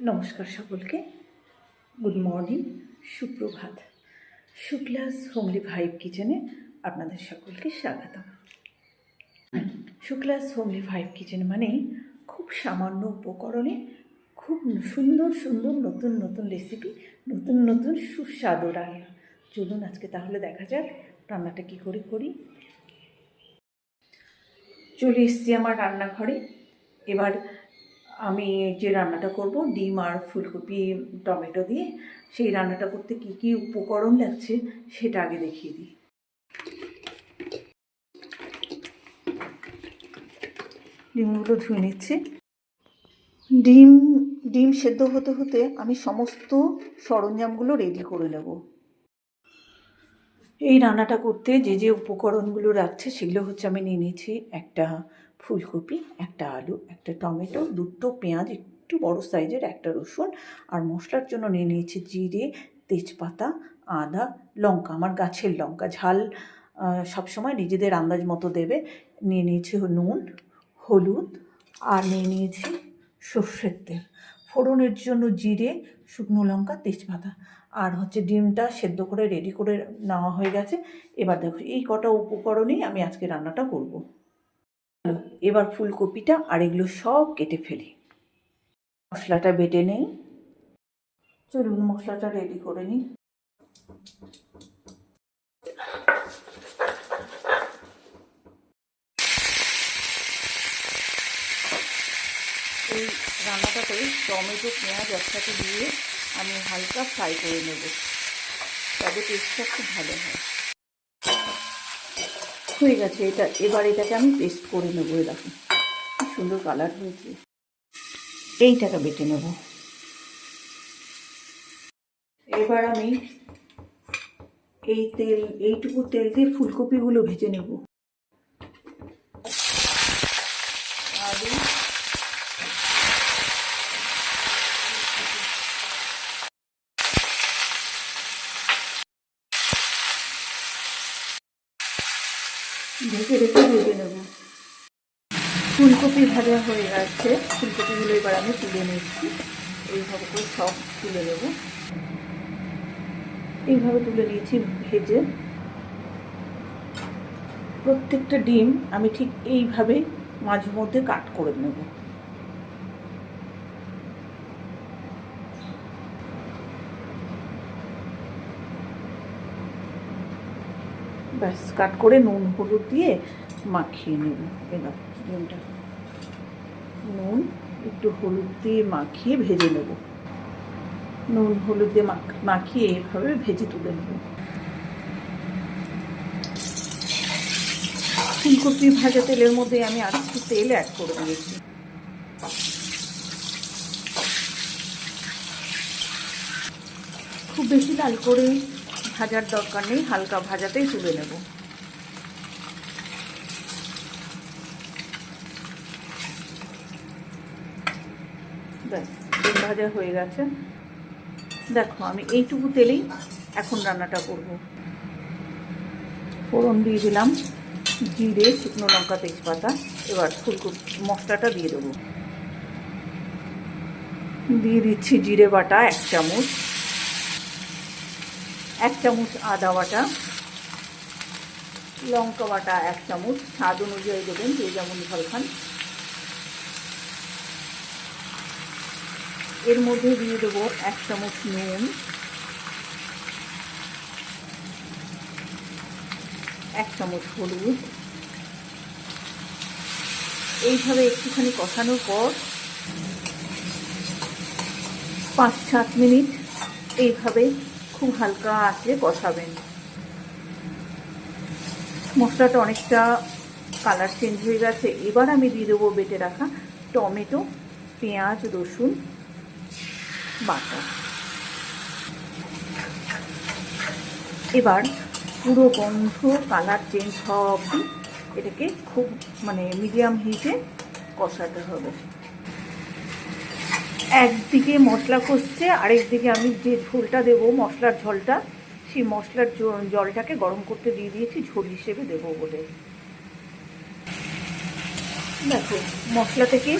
নমস্কার সকলকে। Good morning সুপ্রভাত। শুক্লাস হোমলি ভাইব কিচেনে আপনাদের সকলকে স্বাগতম। শুক্লাস হোমলি ভাইব কিচেন মানে খুব সামান্য উপকরণে খুব সুন্দর সুন্দর, নতুন নতুন রেসিপি নতুন নতুন সুস্বাদু রান্না। চলুন আজকে তাহলে দেখা যাক রান্নাটা কী করে করি। চলে এসছি আমার রান্নাঘরে। এবার আমি যে রান্নাটা করব, ডিম আর ফুলকপি, টমেটো দিয়ে, সেই রান্নাটা করতে কি কি উপকরণ লাগছে সেটা আগে দেখিয়ে দিই। ডিমগুলো ধুয়ে নিচ্ছি। ডিম ডিম সেদ্ধ হতে হতে আমি সমস্ত সরঞ্জামগুলো রেডি করে নেব। এই রান্নাটা করতে যে যে উপকরণগুলো রাখছে সেগুলো হচ্ছে আমি নিয়ে নিয়েছি। একটা ফুলকপি, একটা আলু, একটা টমেটো, দুটো পেঁয়াজ, একটু বড় সাইজের একটা রসুন আর মশলার জন্য নিয়ে নিয়েছি জিরে, তেজপাতা, আদা, লঙ্কা। আমার গাছের লঙ্কা। ঝাল সবসময় নিজেদের আন্দাজ মতো দেবে। নিয়ে নিয়েছি নুন, হলুদ আর নিয়ে নিয়েছি সর্ষের তেল। ফোড়নের জন্য জিরে, শুকনো লঙ্কা, তেজপাতা। আর হচ্ছে ডিমটা সেদ্ধ করে রেডি করে নেওয়া হয়ে গেছে। এবার দেখো, এই কটা উপকরণেই আমি আজকে রান্নাটা করব। এবার ফুলকপিটা আর এগুলো সব কেটে ফেলি। মশলাটা বেটে নেই। চলুন, মশলাটা রেডি করে নিই। এই রান্নাটাতে টমেটো, পেঁয়াজ একসাথে দিয়ে আমি হালকা ফ্রাই করে নেব। তবে টেস্টটা খুব ভালো হয়। হয়ে গেছে এটা। এবার এটাকে আমি পেস্ট করে নেব এরকম সুন্দর কালার হয়েছে। এইটাকে বেটে নেব। এবার আমি এই তেল, এইটুকু তেল দিয়ে ফুলকপিগুলো ভেজে নেব আলু ঢেকে রেখে ভেজে নেব। ফুলকপি ভাজা হয়ে গেছে। ফুলকপিগুলো এবার আমি তুলে নিচ্ছি। এইভাবে করে সব তুলে নেব। এইভাবে তুলে নিয়েছি ভেজে। প্রত্যেকটা ডিম আমি ঠিক এইভাবে মাঝে মধ্যে কাট করে নেব। ব্যাস, কাট করে নুন, হলুদ দিয়ে মাখিয়ে নেব। এবার ডিমটা। নুন, একটু হলুদ দিয়ে মাখিয়ে ভেজে নেব। নুন, হলুদ দিয়ে মাখ- মাখিয়ে এভাবে ভেজে তুলে নেব। ফুলকপি ভাজা তেলের মধ্যে আমি আর একটু তেল অ্যাড করে দিয়েছি। খুব বেশি লাল করে ভাজার দরকার নেই, হালকা ভাজাতেই তুলে নেব। ব্যাস ভাজা হয়ে গেছে। দেখো, আমি এইটুকু তেলেই এখন রান্নাটা করব। ফোড়ন দিয়ে দিলাম জিরে, শুকনো লঙ্কা, তেজপাতা। এবার ফুলকপি মশলাটা দিয়ে দেবো। দিয়ে দিচ্ছি জিরে বাটা এক চামচ। এক চামচ আদা বাটা, লঙ্কা বাটা এক চামচ, স্বাদ অনুযায়ী দেবেন যে যেমন ঝাল খান। এর মধ্যে দিয়ে দেবো এক চামচ নুন এক চামচ হলুদ। এইভাবে একটুখানি কষানোর পর পাঁচ সাত মিনিট এইভাবে খুব হালকা আঁচে কষাবেন মশলাটা অনেকটা কালার চেঞ্জ হয়ে গেছে। এবার আমি দিয়ে দেবো বেটে রাখা টমেটো, পেঁয়াজ, রসুন, বাটা। এবার পুরো গন্ধ কালার চেঞ্জ হওয়া অবধি এটাকে খুব মানে মিডিয়াম হিটে কষাতে হবে। একদিকে মশলা কষছে আরেকদিকে আমি যে ঝোলটা দেবো, মশলার ঝোলটা, সেই মশলার জলটাকে গরম করতে দিয়ে দিয়েছি, ঝোল হিসেবে দেবো বলে। দেখো, মশলা থেকে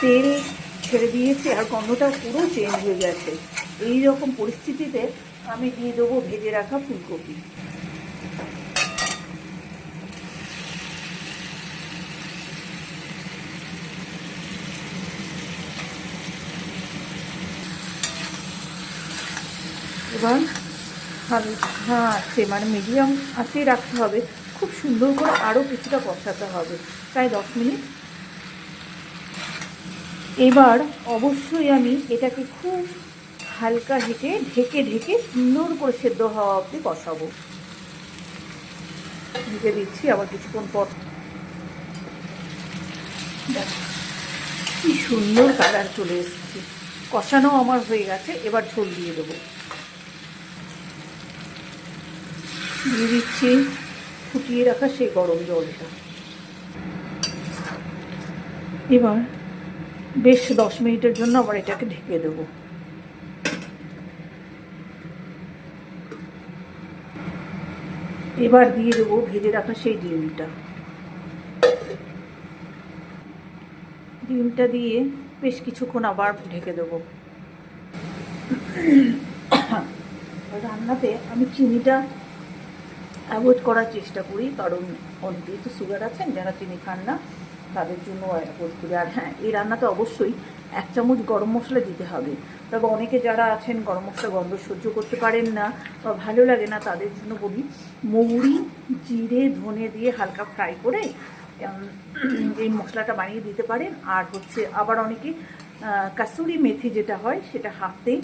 তেল ছেড়ে দিয়েছে, আর গন্ধটা পুরো চেঞ্জ হয়ে গেছে। এই রকম পরিস্থিতিতে আমি দিয়ে দেবো ভেজে রাখা ফুলকপি। এবার হালকা আছে মানে মিডিয়াম আঁচেই রাখতে হবে। খুব সুন্দর করে আরও কিছুটা কষাতে হবে। প্রায় দশ মিনিট। এবার অবশ্যই আমি এটাকে খুব হালকা হেঁটে, ঢেকে ঢেকে সুন্দর করে সেদ্ধ হওয়া অবধি কষাবো ঢেকে দিচ্ছি আবার কিছুক্ষণ পর। কি সুন্দর কালার চলে এসেছে। কষানো আমার হয়ে গেছে, এবার ঝোল দিয়ে দেবো। দিয়ে দিচ্ছি, ফুটিয়ে রাখা সেই গরম জলটা। এবার বেশ দশ মিনিটের জন্য আবার এটাকে ঢেকে দেবো। এবার দিয়ে দেবো ভেজে রাখা সেই ডিমটা। ডিমটা দিয়ে বেশ কিছুক্ষণ আবার ঢেকে দেবো। রান্নাতে আমি চিনিটা অ্যাভয়েড করার চেষ্টা করি, কারণ অনেকেই তো সুগার আছেন, যারা চিনি খান না, তাদের জন্য অ্যাভয়েড করি। আর হ্যাঁ এই রান্নাতে অবশ্যই এক চামচ গরম মশলা দিতে হবে। তবে অনেকে যারা আছেন, গরম মশলা গন্ধ সহ্য করতে পারেন না বা ভালো লাগে না, তাদের জন্য বলি মৌরি, জিরে, ধনে দিয়ে হালকা ফ্রাই করে এই মশলাটা বানিয়ে দিতে পারেন। আর হচ্ছে আবার অনেকে কাসুরি মেথি যেটা হয়, সেটা হাতে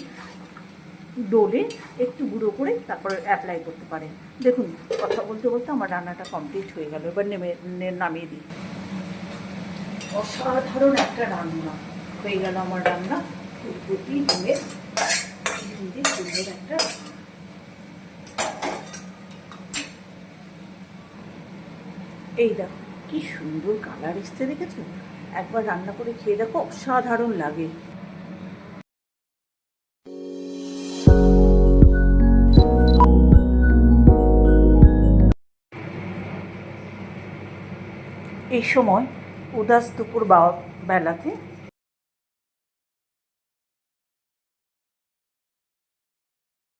ডোলে একটু গুঁড়ো করে তারপরে অ্যাপ্লাই করতে পারেন। দেখুন, কথা বলতে বলতে আমার রান্নাটা কমপ্লিট হয়ে গেল। এবার নেমে নামিয়ে দিই। অসাধারণ একটা রান্না হয়ে গেল আমার রান্না। ফুলকপি ডিমের সুন্দর একটা এই দেখো, কি সুন্দর কালার এসছে, দেখেছ? একবার রান্না করে খেয়ে দেখো, অসাধারণ লাগে। এই সময় উদাস দুপুর বেলাতে